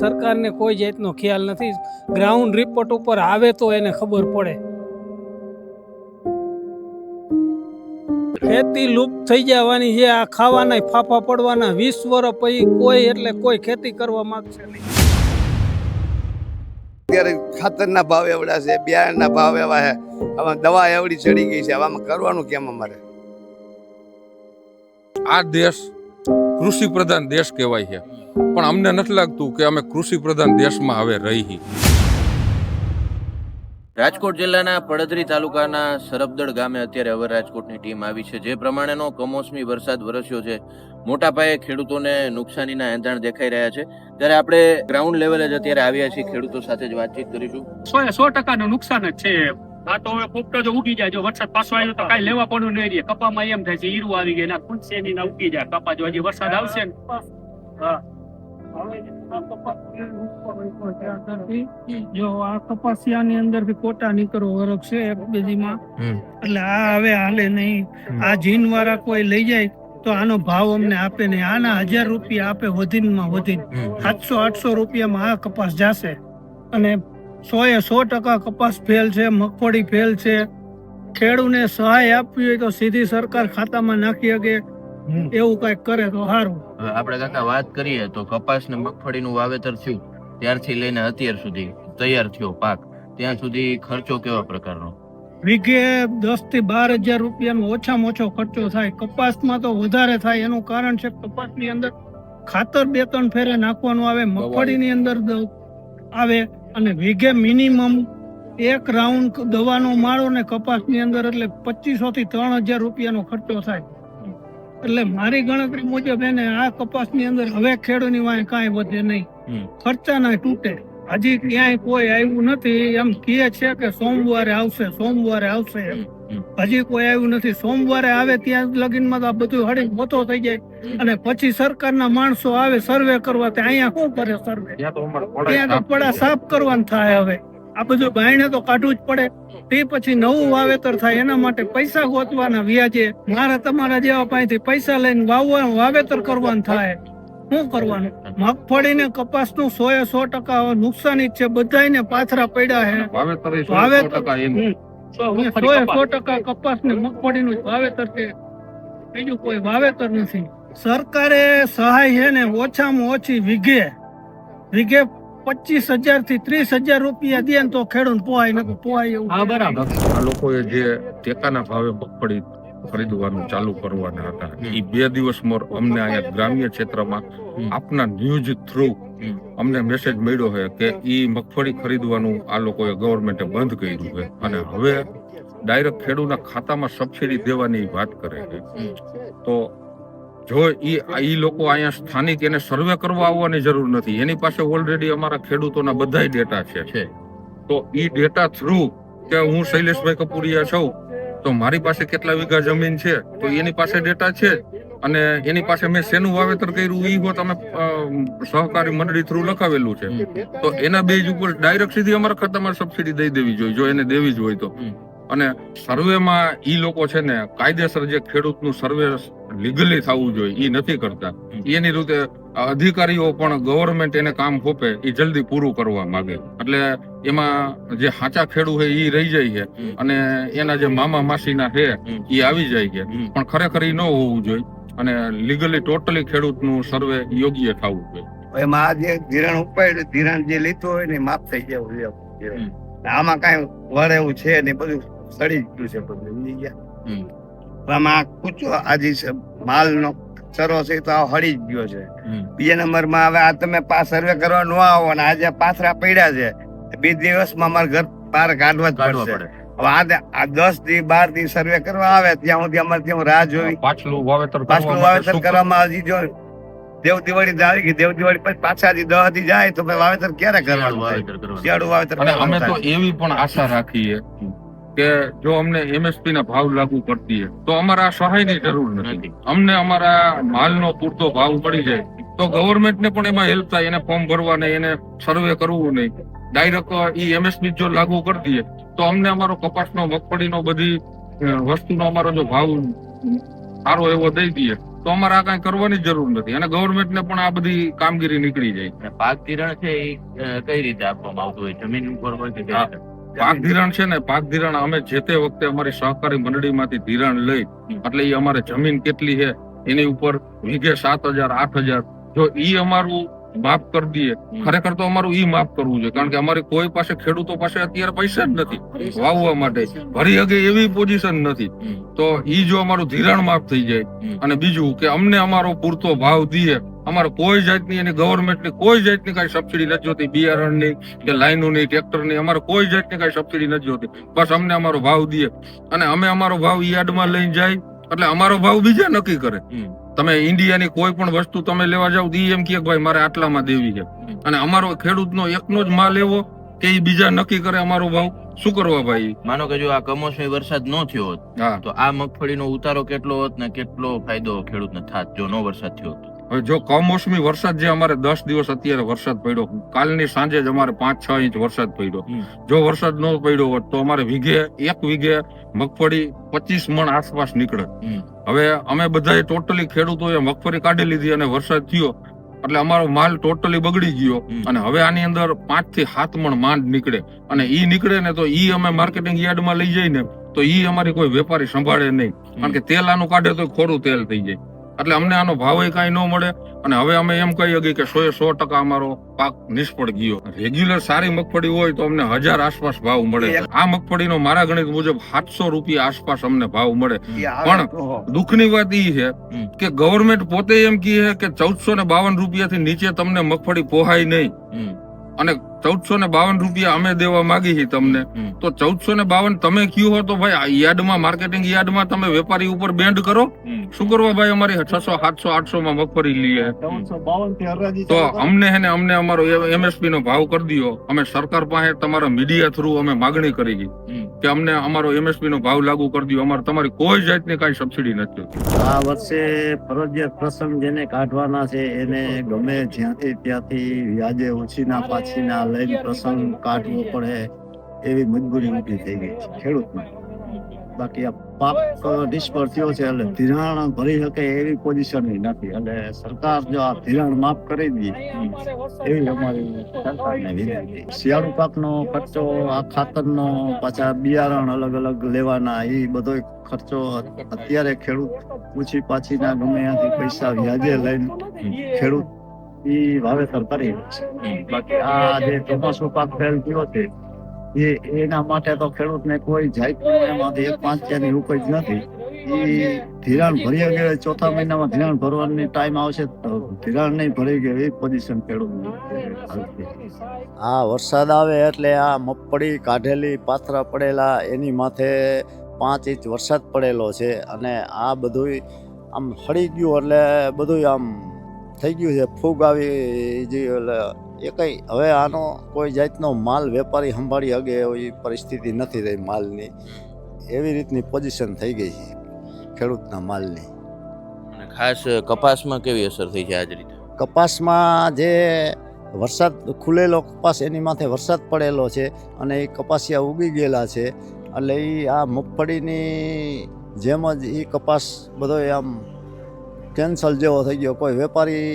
સરકારને કોઈ જાતનો ખ્યાલ નથી. ગ્રાઉન્ડ રિપોર્ટ ઉપર આવે તો એને ખબર પડે. ખેતી લુપ્ત થઈ જવાની છે. આ ખાવાના ફાફા પડવાના વીસ વર્ષ પછી કોઈ એટલે કોઈ ખેતી કરવા માંગશે નહીં. અત્યારે ખાતરના ભાવ એવડા છે બિયારણના ભાવ એવા છે. આમાં દવા એવડી ચડી ગઈ છે. હવે આમાં કરવાનું કેમ અમારે? આ દેશ કૃષિ પ્રધાન દેશ કહેવાય છે. પણ અમને નથી લાગતું કે અમે કૃષિ પ્રધાન દેશમાં હવે રહી. રાજકોટ જિલ્લાના પડદરી તાલુકાના સરબદળ ગામે અત્યારે હવે રાજકોટની ટીમ આવી છે. જે પ્રમાણેનો કમોસમી વરસાદ વરસ્યો છે. મોટા પાયે ખેડૂતોને નુકસાનીના એંધાણ દેખાઈ રહ્યા છે. ત્યારે આપણે ગ્રાઉન્ડ લેવલે જ અત્યારે આવ્યા છીએ ખેડૂતો સાથે જ વાતચીત કરીશું. સો સો ટકાનું નુકસાન જ છે. આ તો હવે પોપટો જો ઉગી જાય. જો વરસાદ પાછો આવ્યો તો કઈ લેવા પડવું નહીં રહે. કપામાં એમ થાય છે ઈરું આવી ગયા ના ફૂટશે ની ઉગી જાય. કપા જો હજી વરસાદ આવશે ને. હા. જો આ કપાસિયાની અંદર કોટા નીકળો વરખ છે એક બેજીમાં એટલે આ હવે હાલે નહીં. આ જીન વાળા કોઈ લઈ જાય તો આનો ભાવ અમને આપે નહીં. આના હજાર રૂપિયા આપે વધીનમાં વધીન. સાતસો આઠસો રૂપિયામાં આ કપાસ જાશે. અને સો એ સો ટકા કપાસ ફેલ છે મગફળી ફેલ છે. ખેડૂને સહાય આપવી હોય તો સીધી સરકાર ખાતામાં નાખી શકે. એવું કંઈક કરે તો સારું હવે આપણે કાકા વાત કરીએ તો કપાસ ને મગફળીનું વાવેતર થયું. ત્યારથી લઈને અત્યાર સુધી તૈયાર થયો પાક. ત્યાં સુધી ખર્ચો કેવા પ્રકારનો? વીઘે દસથી બાર હજાર રૂપિયાનો ઓછામાં ઓછો ખર્ચો થાય. કપાસમાં તો વધારે થાય. એનું કારણ છે કપાસની અંદર ખાતર બે ત્રણ ફેરે નાખવાનું આવે મગફળીની અંદર આવે અને વીઘે મિનિમમ એક રાઉન્ડ દવાનો માળો ને કપાસની અંદર એટલે પચીસો થી ત્રણ હજાર રૂપિયાનો ખર્ચો થાય. એટલે મારી ગણતરી મુજબ એને આ કપાસની અંદર હવે ખેડૂતની વાય કાંઈ વધે નહીં. ખર્ચા ના તૂટે. હજી ક્યાંય કોઈ આવ્યું નથી એમ કહે છે કે સોમવારે આવશે સોમવારે આવશે એમ. હજી કોઈ આવ્યું નથી. સોમવારે આવે ત્યાં લગીનમાં તો આ બધું હળી મોતો થઈ જાય. અને પછી સરકારના માણસો આવે સર્વે કરવા તે અહીંયા શું કરે સર્વે ત્યાં તો પડા સાફ કરવાનું થાય હવે. આ બધું બાયણે તો કાઢવું જ પડે. તે પછી નવું વાવેતર થાય એના માટે પૈસા ગોતવાના વ્યાજે. મારા તમારા જેવા પાસેથી પૈસા લઈને વાવવાનું વાવેતર કરવાનું થાય. શું કરવાનું? મગફળી ને કપાસનું સો એ સો ટકા નુકસાની જ છે બધાને પાથરા પડ્યા છે. વાવેતર. સો એ સો ટકા કપાસ. ને મગફળી નું વાવેતર છે. બીજું કોઈ વાવેતર નથી. સરકારે સહાય છે ને ઓછામાં ઓછી વીઘે. વીઘે પચીસ હજારથી ત્રીસ હજાર રૂપિયા દે ને તો ખેડૂત પોહાય ને પોહાય એવું હા બરાબર. આ લોકોએ જે ટેકાના ભાવે મગફળી ખરીદવાનું ચાલુ કરવાના હતા એ બે દિવસમાં અમને અહીંયા ગ્રામ્ય ક્ષેત્રમાં આપના ન્યૂઝ થ્રુ અમને મેસેજ મળ્યો છે કે એ મગફળી ખરીદવાનું આ લોકોએ ગવર્મેન્ટે બંધ કર્યું છે. અને હવે ડાયરેક્ટ ખેડૂતના ખાતામાં સબસિડી દેવાની વાત કરે છે. તો જો ઈ ઈ લોકો અહીંયા સ્થાનિક એને સર્વે કરવા આવવાની જરૂર નથી. એની પાસે ઓલરેડી અમારા ખેડૂતોના બધાય ડેટા છે તો ઈ ડેટા થ્રુ કે હું શૈલેષભાઈ કપૂરિયા છું. તો મારી પાસે કેટલા વીઘા જમીન છે? તો એની પાસે ડેટા છે અને એની પાસે મેં શેનું વાવેતર કર્યું? ઈ હોત અમે સહકારી મંડળી થ્રુ લખાવેલું છે. તો એના બેઝ ઉપર ડાયરેક્ટ સીધી અમારા ખાતામાં સબસિડી દઈ દેવી જોઈએ જો એને દેવી જ હોય તો. અને સર્વેમાં ઈ લોકો છે ને કાયદેસર જે ખેડૂતનું સર્વે લીગલી થવું જોઈએ એ નથી કરતા. એની રીતે અધિકારીઓ પણ ગવર્મેન્ટ એને કામ સોંપે એ જલ્દી પૂરું કરવા માંગે. એટલે એમાં જે સાચા ખેડૂ છે એ રહી જાય છે. અને એના જે મામા માસીના છે એ આવી જાય છે. પણ ખરેખર એ ન હોવું જોઈએ. અને લીગલી ટોટલી ખેડૂતનું સર્વે યોગ્ય થવું જોઈએ. એમાં આ જે ધિરાણ ઉપાય ધિરાણ જે લીધું હોય ને માફ થઈ જવું જોઈએ. આમાં કઈ વળે એવું છે ને બધું સડી ગયું છે સમજી ગયા? આમાં કૂચો આજે માલનો ચરો છે તો હળી જ ગયો છે. બીજા નંબરમાં હવે આ તમે પા સર્વે કરવા ન આવો ને આજે પાથરા પડ્યા છે બે દિવસમાં અમારે ઘર પાર કાઢવા જ પડશે. હવે આ દસથી બારથી સર્વે કરવા આવે ત્યાં સુધી અમારે ત્યાં રાહ જોવી. પાછલું વાવેતર કરવામાં આવી જો દેવ દિવાળી આવી ગઈ દેવ દિવાળી પછી પાછા હજી દહથી જાય તો વાવેતર ક્યારે કરવાનું વાવેતર કરવાનું. શિયાળુ વાવેતર અમે તો એવી પણ આશા રાખીએ કે જો અમને એમએસપી ના ભાવ લાગુ પડતી તો અમારા સહાયની જરૂર નથી. અમને અમારા માલનો પૂરતો ભાવ પડી જાય. તો ગવર્મેન્ટને પણ એમાં હેલ્પ થાય એને ફોર્મ ભરવા નહીં એને સર્વે કરવું નહીં ડાયરેક્ટ ઈ એમએસપી જો લાગુ કરી દઈએ તો અમને અમારો કપાસનો મગફળીનો બધી વસ્તુનો અમારો જો ભાવ સારો એવો દઈ દઈએ તો અમારે આ કઈ કરવાની જરૂર નથી. અને ગવર્મેન્ટ ને પણ આ બધી કામગીરી નીકળી જાય. પાક ધિરાણ છે એ કઈ રીતે આપવામાં આવતું હોય? જમીન ઉપર હોય કે? પાક ધિરાણ છે ને પાક ધિરાણ અમે જે તે વખતે અમારી સહકારી મંડળીમાંથી ધિરાણ લઈ એટલે એ અમારે જમીન કેટલી છે એની ઉપર વીઘે સાત હજાર આઠ હજાર. જો ઈ અમારું માફ કરી દઈએ. ખરેખર તો અમારું ઈ માફ કરવું જોઈએ કારણ કે અમારી કોઈ પાસે ખેડૂતો પાસે અત્યારે પૈસા જ નથી વાવવા માટે. ભરી હગે એવી પોઝિશન નથી. તો ઈ જો અમારું ધિરાણ માફ થઈ જાય અને બીજું કે અમને અમારો પૂરતો ભાવ દઈએ અમારે કોઈ જાતની એની ગવર્મેન્ટની કોઈ જાતની કાંઈ સબસિડી નથી જોતી બિયારણની કે લાઈનોની ટ્રેક્ટરની અમારે કોઈ જાતની કાંઈ સબસિડી નથી જોતી. બસ અમને અમારો ભાવ દે. અને અમે અમારો ભાવ યાર્ડમાં લઈને જાય એટલે અમારો ભાવ બીજા નક્કી કરે. તમે ઇન્ડિયાની કોઈ પણ વસ્તુ તમે લેવા જાવ દી એમ કે ભાઈ મારે આટલામાં દેવી છે. અને અમારો ખેડૂતનો એકનો જ માલ એવો કે એ બીજા નક્કી કરે અમારો ભાવ. શું કરવા ભાઈ? માનો કે જો આ કમોસમી વરસાદ ન થયો હોત હા. તો આ મગફળીનો ઉતારો કેટલો હોત ને કેટલો ફાયદો ખેડૂતને થાત જો નો વરસાદ થયો હોત? હવે જો કમોસમી વરસાદ જે અમારે દસ દિવસ અત્યારે વરસાદ પડ્યો કાલની સાંજે જ અમારે પાંચ છ ઇંચ વરસાદ પડ્યો. જો વરસાદ ન પડ્યો હોત તો અમારે વીઘે એક વીઘે મગફળી પચીસ મણ આસપાસ નીકળે. હવે અમે બધાએ ટોટલી ખેડૂતોએ મગફળી કાઢી લીધી અને વરસાદ થયો. એટલે અમારો માલ ટોટલી બગડી ગયો. અને હવે આની અંદર પાંચથી સાત મણ માંડ નીકળે. અને ઈ નીકળે ને તો ઈ અમે માર્કેટિંગ યાર્ડમાં લઈ જઈએ ને તો ઈ અમારી કોઈ વેપારી સંભાળે નહીં. કારણ કે તેલ આનું કાઢે તો ખોરું તેલ થઈ જાય. એટલે અમને આનો ભાવ કઈ ન મળે. અને હવે અમે એમ કહી શકીએ કે સો એ સો ટકા અમારો પાક નિષ્ફળ ગયો. રેગ્યુલર સારી મગફળી હોય તો અમને હજાર આસપાસ ભાવ મળે. આ મગફળીનો મારા ગણિત મુજબ સાતસો રૂપિયા આસપાસ અમને ભાવ મળે. પણ દુઃખની વાત ઈ છે કે ગવર્મેન્ટ પોતે એમ કહે કે ચૌદસો ને બાવન રૂપિયાથી નીચે તમને મગફળી પોહાય નહીં. અને ચૌદસો ને બાવન રૂપિયા અમે દેવા માંગી છીએ તમને. તો ચૌદસો ને બાવન તમે કયું હો તો ભાઈ યાર્ડમાં માર્કેટિંગ યાર્ડમાં તમે વેપારી ઉપર બેન્ડ કરો. શું કરવા ભાઈ અમારી? છસો સાતસો આઠસો માં મગફળી લઈએ. તો અમને હે ને અમને અમારો એમએસપી નો ભાવ કરી દો અમે સરકાર પાસે તમારા મીડિયા થ્રુ અમે માગણી કરી કે અમને અમારો એમએસપી નો ભાવ લાગુ કરી દો અમારે તમારી કોઈ જાતની કઈ સબસિડી નથી. આ વર્ષે ફરજિયાત પ્રસંગ જેને કાઢવાના છે એને ગમે જ્યાંથી ત્યાંથી વ્યાજે ઓછીના પાછીના લઈને પ્રસંગ કાઢવો પડે એવી મજબૂરી ઊભી થઈ ગઈ છે ખેડૂતને. બાકી આ પાક નિષ્ફળ થયો છે એટલે ધિરાણ ભરી શકે એવી પોઝિશન નથી. એટલે સરકાર જો આ ધિરાણ માફ કરી દે એવી અમારી સરકારને વિનંતી. શિયાળુ પાકનો ખર્ચો આ ખાતરનો પાછા બિયારણ અલગ અલગ લેવાના એ બધો ખર્ચો અત્યારે ખેડૂત પૂછી પાછીના ગમે ત્યાંથી પૈસા વ્યાજે લઈને ખેડૂત ઈ વાવેતર કરી બાકી આ જે ચોમાસું પાક ફેલ થયો છે એ એના માટે તો ખેડૂતને કોઈ જાતનું એમાંથી એક પાંચિયાની ઉપજ નથી. એ ધિરાણ ભરી ગયો ચોથા મહિનામાં ધિરાણ ભરવાની ટાઈમ આવશે તો ધિરાણ નહીં ભરી ગયો એ પોઝિશન ખેડૂત આ વરસાદ આવે એટલે આ મગફળી કાઢેલી, પાથરા પડેલા, એની માથે પાંચ ઇંચ વરસાદ પડેલો છે અને આ બધુંય આમ હળી ગયું એટલે બધુંય આમ થઈ ગયું છે. ફૂગ આવી જે એ કંઈ હવે આનો કોઈ જાતનો માલ વેપારી સંભાળી શકે એવી પરિસ્થિતિ નથી રહી માલની. એવી રીતની પોઝિશન થઈ ગઈ છે ખેડૂતના માલની. અને ખાસ કપાસમાં કેવી અસર થઈ છે આજ રીતે? કપાસમાં જે વરસાદ ખુલેલો કપાસ એની માથે વરસાદ પડેલો છે અને એ કપાસિયા ઉગી ગયેલા છે. એટલે એ આ મગફળીની જેમ જ એ કપાસ બધો આમ કેન્સલ જેવો થઈ ગયો કોઈ વેપારી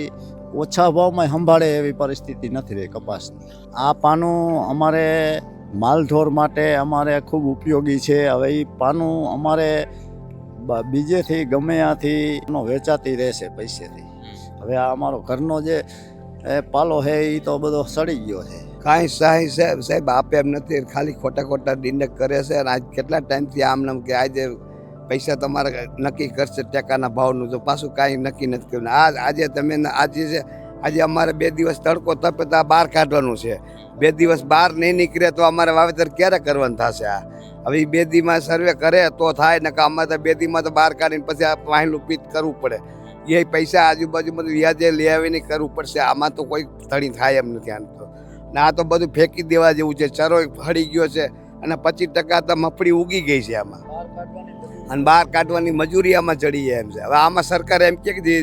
ઓછા ભાવમાં સંભાળે એવી પરિસ્થિતિ નથી રહી કપાસની. આ પાનું અમારે માલઢોર માટે અમારે ખૂબ ઉપયોગી છે. હવે એ પાનું અમારે બીજેથી ગમે ત્યાંથી વેચાતી રહેશે પૈસેથી. હવે આ અમારો ઘરનો જે પાલો છે એ તો બધો સડી ગયો છે કાંઈ સાહી સાહેબ સાહેબ આપે એમ નથી ખાલી ખોટા ખોટા ડિંડક કરે છે અને આજ કેટલા ટાઈમથી આમ નામ કે આજે પૈસા તમારે નક્કી કરશે, ટેકાના ભાવનું તો પાછું કાંઈ નક્કી નથી કર્યું. આ આજે તમે આજે છે આજે અમારે બે દિવસ તડકો તપે તો બહાર કાઢવાનું છે. બે દિવસ બહાર નહીં નીકળે તો અમારે વાવેતર ક્યારે કરવાનું થશે આ? હવે બેદીમાં સર્વે કરે તો થાય ને અમારે તો બેદીમાં તો બહાર કાઢીને પછી આ વાહિલું પીત કરવું પડે. એ પૈસા આજુબાજુ બધું વ્યાજે લઈ આવીને કરવું પડશે. આમાં તો કોઈ ધણી થાય એમ નથી આમ તો. ને આ તો બધું ફેંકી દેવા જેવું છે. ચરો હળી ગયો છે. અને પચીસ ટકા તો મફળી ઉગી ગઈ છે આમાં. અને બહાર કાઢવાની મજૂરી આમાં ચડી જાય એમ છે. હવે આમાં સરકાર એમ કે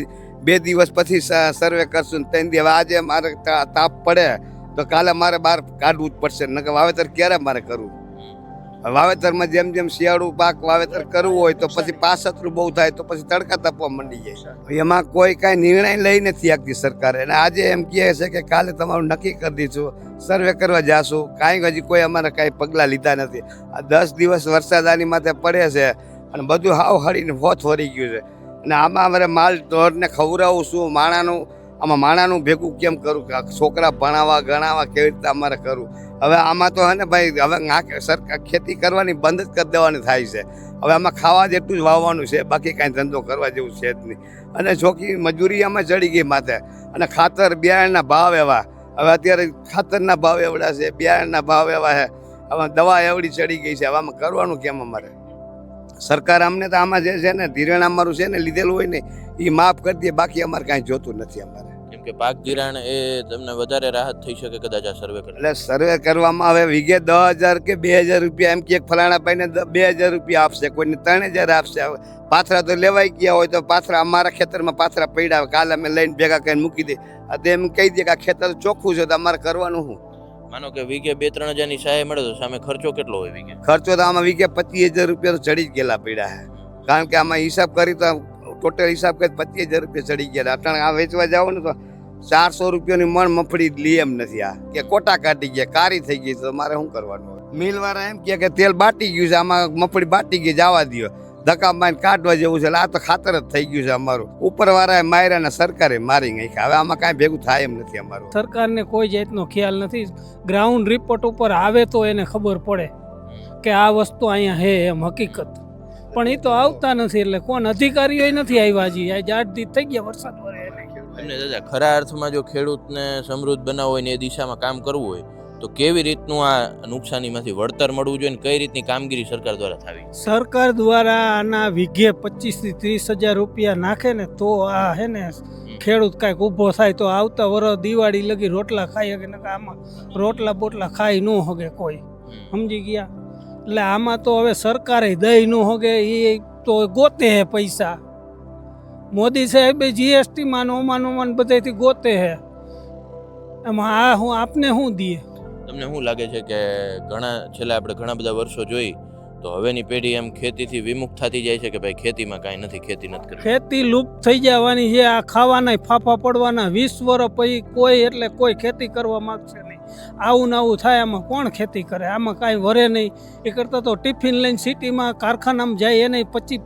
બે દિવસ પછી સર્વે કરશું ત્રણ દિવસ. આજે મારે તાપ પડે તો કાલે મારે બહાર કાઢવું જ પડશે. નકર વાવેતર ક્યારે મારે કરવું? વાવેતરમાં જેમ જેમ શિયાળુ પાક વાવેતર કરવું હોય તો પછી પાસતરું બહુ થાય તો પછી તડકા તપવા મંડી જાય. એમાં કોઈ કાંઈ નિર્ણય લઈ નથી આપતી સરકારે. અને આજે એમ કહે છે કે કાલે તમારું નક્કી કરી દઈશું, સર્વે કરવા જાશું. કાંઈ હજી કોઈ અમારે કાંઈ પગલાં લીધા નથી. આ દસ દિવસ વરસાદ આની માથે પડે છે અને બધું હાવ હળીને હોથ વરી ગયું છે. અને આમાં અમારે માલ ઢોરને ખવડાવું શું માણાનું આમાં માણાનું ભેગું કેમ કરું છોકરા ભણાવવા ગણાવવા કેવી રીતે અમારે કરવું? હવે આમાં તો હે ને ભાઈ, હવે સરકાર ખેતી કરવાની બંધ જ કરી દેવાની થાય છે. હવે આમાં ખાવા જેટલું જ વાવવાનું છે, બાકી કાંઈ ધંધો કરવા જેવું છે જ નહીં. અને છોકરી મજૂરી આમાં ચડી ગઈ માથે. અને ખાતર બિયારણના ભાવ એવા. હવે અત્યારે ખાતરના ભાવ એવડા છે, બિયારણના ભાવ એવા છે. હવે દવા એવડી ચડી ગઈ છે. હવે આમાં કરવાનું કેમ અમારે? સરકાર અમને તો આમાં જે છે ને, ધિરાણ અમારું છે ને, લીધેલું હોય ને એ માફ કરી દે. બાકી અમારે કાંઈ જોતું નથી અમારે. કે પાક ધિરાણ એ તમને વધારે રાહત થઈ શકે કદાચ આ સર્વે કરે એટલે સર્વે કરવામાં આવે વીઘે દસ હજાર કે બે હજાર રૂપિયા એમ કે ફલાણા ભાઈને બે હજાર રૂપિયા આપશે કોઈને ત્રણ હજાર આપશે. પાથરા તો લેવાઈ ગયા હોય તો પાથરા અમારા ખેતરમાં પાથરા પડ્યા કાલે અમે લઈને ભેગા કરીને મૂકી દે. તો એમ કહી દે કે આ ખેતર ચોખ્ખું છે તો અમારે કરવાનું શું? માનો કે વીઘે બે ત્રણ હજારની સહાય મળે તો સામે ખર્ચો કેટલો હોય વીઘે? ખર્ચો તો આમાં વીઘે પચીસ હજાર રૂપિયા તો ચડી જ ગયેલા પડ્યા છે કારણ કે આમાં હિસાબ કરી તો ટોટલ હિસાબ કરી પચીસ હજાર રૂપિયા ચડી ગયા અટાણે આ વેચવા જાઓ ને તો ચારસો રૂપિયાની મણ મફળી લે એમ નથી આ. કે કોટા કાઢી ગયા, કારી થઈ ગઈ તો મારે શું કરવાનું મિલ વાળા એમ કે તેલ બાટી ગયું છે, આમાં મફળી બાટી ગઈ, જવા દો ધક્કા મારીને કાઢવા જેવું છે આ તો ખાતર જ થઈ ગયું છે અમારું. ઉપર વાળાએ માર્યા ને સરકારે મારી નાખ્યા હવે આમાં કાંઈ ભેગું થાય એમ નથી અમારું. સરકારને કોઈ જાતનો ખ્યાલ નથી. ગ્રાઉન્ડ રિપોર્ટ ઉપર આવે તો એને ખબર પડે કે આ વસ્તુ અહીંયા હે એમ, હકીકત. પણ એ તો આવતા નથી, એટલે કોણ? અધિકારીઓ નથી આવ્યા હજી. આજે આઠ થઈ ગયા વરસાદ. એમને દાદા ખરા અર્થમાં જો ખેડૂતને સમૃદ્ધ બનાવવું હોય ને એ દિશામાં કામ કરવું હોય તો કેવી રીતનું આ નુકસાનીમાંથી વળતર મળવું જોઈએ ને કઈ રીતની કામગીરી સરકાર દ્વારા થવી? સરકાર દ્વારા આના વીઘે પચીસથી ત્રીસ હજાર રૂપિયા નાખે ને તો આ હે ને ખેડૂત કાંઈક ઊભો થાય તો આવતા વરસ દિવાળી લગી રોટલા ખાઈ શકે ને આમાં રોટલા બોટલા ખાઈ ન હોગે કોઈ. સમજી ગયા? એટલે આમાં તો હવે સરકારે દઈ ન હોગે એ તો ગોતે હે પૈસા. મોદી સાહેબે જીએસટી માં માનો ઓમાન ઓમાન બધાથી ગોતે હે. એમાં આ હું આપને શું દઈએ તમને શું લાગે છે કે ઘણા છેલ્લા આપણે ઘણા બધા વર્ષો જોઈ તો હવેની પેઢી એમ ખેતીથી વિમુખ થતી જાય છે કે ભાઈ ખેતીમાં કાંઈ નથી ખેતી નથી કરતી ખેતી લુપ્ત થઈ જવાની છે આ ખાવાના ફાફા પડવાના વીસ વર્ષ પછી કોઈ એટલે કોઈ ખેતી કરવા માંગશે નહીં. આવું ને આવું થાય આમાં કોણ ખેતી કરે? આમાં કાંઈ વરે નહીં. એ કરતાં તો ટિફિન લઈને સિટીમાં કારખાનામાં જાય એને પચીસ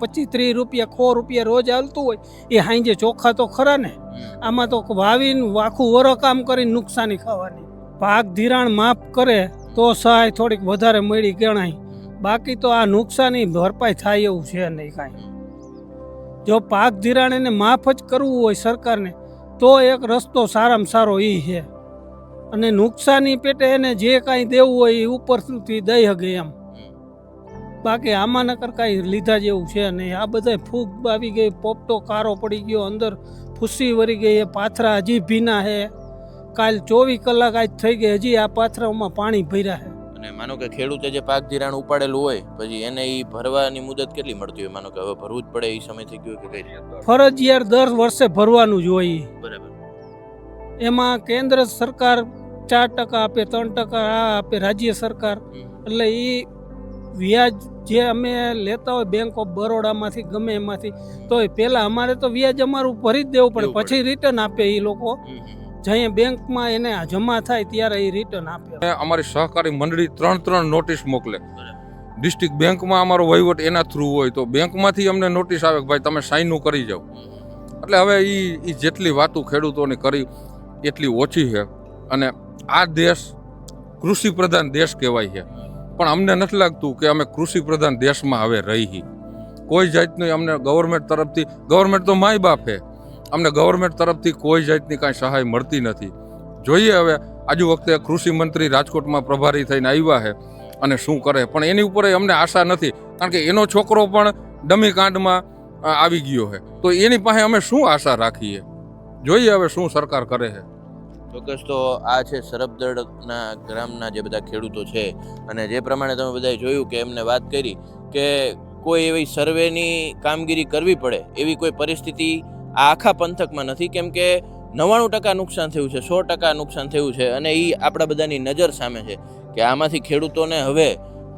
પચીસ ત્રીસ રૂપિયા સો રૂપિયા રોજ હાલતું હોય એ હાંજે ચોખ્ખા તો ખરા ને. આમાં તો વાવીને આખું વરો કામ કરીને નુકસાની ખાવાની. પાક ધિરાણ માફ કરે તો સહાય થોડીક વધારે મળી ગણાય. બાકી તો આ નુકસાની ભરપાઈ થાય એવું છે નહીં કાંઈ. જો પાક ધિરાણ એને માફ જ કરવું હોય સરકારને તો એક રસ્તો સારામાં સારો એ છે. અને નુકસાની પેટે એને જે કાંઈ દેવું હોય એ ઉપર સુધી દઈ શકે એમ. બાકી આમાં નકર કાંઈ લીધા જેવું છે નહીં. આ બધા ફૂગ આવી ગઈ પોપટો કારો પડી ગયો અંદર ફૂસી વરી ગઈ એ પાથરા હજી ભીના છે કાલ ચોવીસ કલાક આજ થઈ ગઈ હજી આ પાથરામાં પાણી ભર્યા છે અને માનો કે ખેડૂતે જે પાક ધિરાણ ઉપાડેલું હોય પછી એને એ ભરવાની મુદત કેટલી મળતી હોય? માનો કે હવે ભરવું જ પડે એ સમય થઈ ગયો કે કઈ ફરજિયાત દર વર્ષે ભરવાનું જ હોય બરાબર. એમાં કેન્દ્ર સરકાર ચાર ટકા આપે ત્રણ ટકા આ આપે રાજ્ય સરકાર. એટલે એ વ્યાજ જે અમે લેતા હોય બેંક ઓફ બરોડામાંથી ગમે એમાંથી તો એ પહેલાં અમારે તો વ્યાજ અમારું ભરી જ દેવું પડે. પછી રિટર્ન આપે એ લોકો. જઈએ બેંકમાં એને જમા થાય ત્યારે એ રિટર્ન આપે. અમારી સહકારી મંડળી ત્રણ ત્રણ નોટિસ મોકલે. ડિસ્ટ્રિક્ટ બેંકમાં અમારો વહીવટ એના થ્રુ હોય તો બેંકમાંથી અમને નોટિસ આવે કે ભાઈ તમે સાઈનું કરી જાઓ. એટલે હવે એ એ જેટલી વાતો ખેડૂતોને કરી એટલી ઓછી છે. અને આ દેશ કૃષિ પ્રધાન દેશ કહેવાય છે. પણ અમને નથી લાગતું કે અમે કૃષિ પ્રધાન દેશમાં હવે રહી કોઈ જાતની અમને ગવર્મેન્ટ તરફથી ગવર્મેન્ટ તો માય બાપ છે અમને ગવર્મેન્ટ તરફથી કોઈ જાતની કાંઈ સહાય મળતી નથી. જોઈએ હવે, આજુ વખતે કૃષિ મંત્રી રાજકોટમાં પ્રભારી થઈને આવ્યા છે અને શું કરે. પણ એની ઉપર અમને આશા નથી. કારણ કે એનો છોકરો પણ ડમી કાંડમાં આવી ગયો છે તો એની પાસે અમે શું આશા રાખીએ? જોઈએ હવે શું સરકાર કરે છે ચોક્કસ તો આ છે સરબદળના ગ્રામના જે બધા ખેડૂતો છે અને જે પ્રમાણે તમે બધાએ જોયું કે એમને વાત કરી કે કોઈ એવી સર્વેની કામગીરી કરવી પડે, એવી કોઈ પરિસ્થિતિ આ આખા પંથકમાં નથી. કેમ કે નવ્વાણું ટકા નુકસાન થયું છે, સો ટકા નુકસાન થયું છે અને એ આપણા બધાની નજર સામે છે કે આમાંથી ખેડૂતોને હવે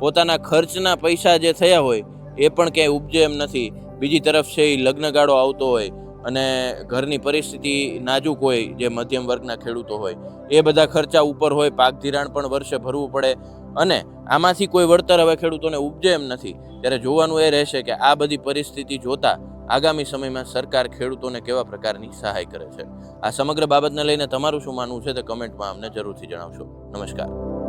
પોતાના ખર્ચના પૈસા જે થયા હોય એ પણ ક્યાંય ઉપજે એમ નથી. બીજી તરફ છે એ લગ્નગાળો આવતો હોય અને ઘરની પરિસ્થિતિ નાજુક હોય, જે મધ્યમ વર્ગના ખેડૂતો હોય, એ બધા ખર્ચા ઉપર હોય, પાક ધિરાણ પણ વર્ષે ભરવું પડે. અને આમાંથી કોઈ વળતર હવે ખેડૂતોને ઉપજે એમ નથી. ત્યારે જોવાનું એ રહેશે કે આ બધી પરિસ્થિતિ જોતા આગામી સમયમાં સરકાર ખેડૂતોને કેવા પ્રકારની સહાય કરે છે. આ સમગ્ર બાબતને લઈને તમારું શું માનવું છે તે કમેન્ટમાં અમને જરૂરથી જણાવશો. નમસ્કાર.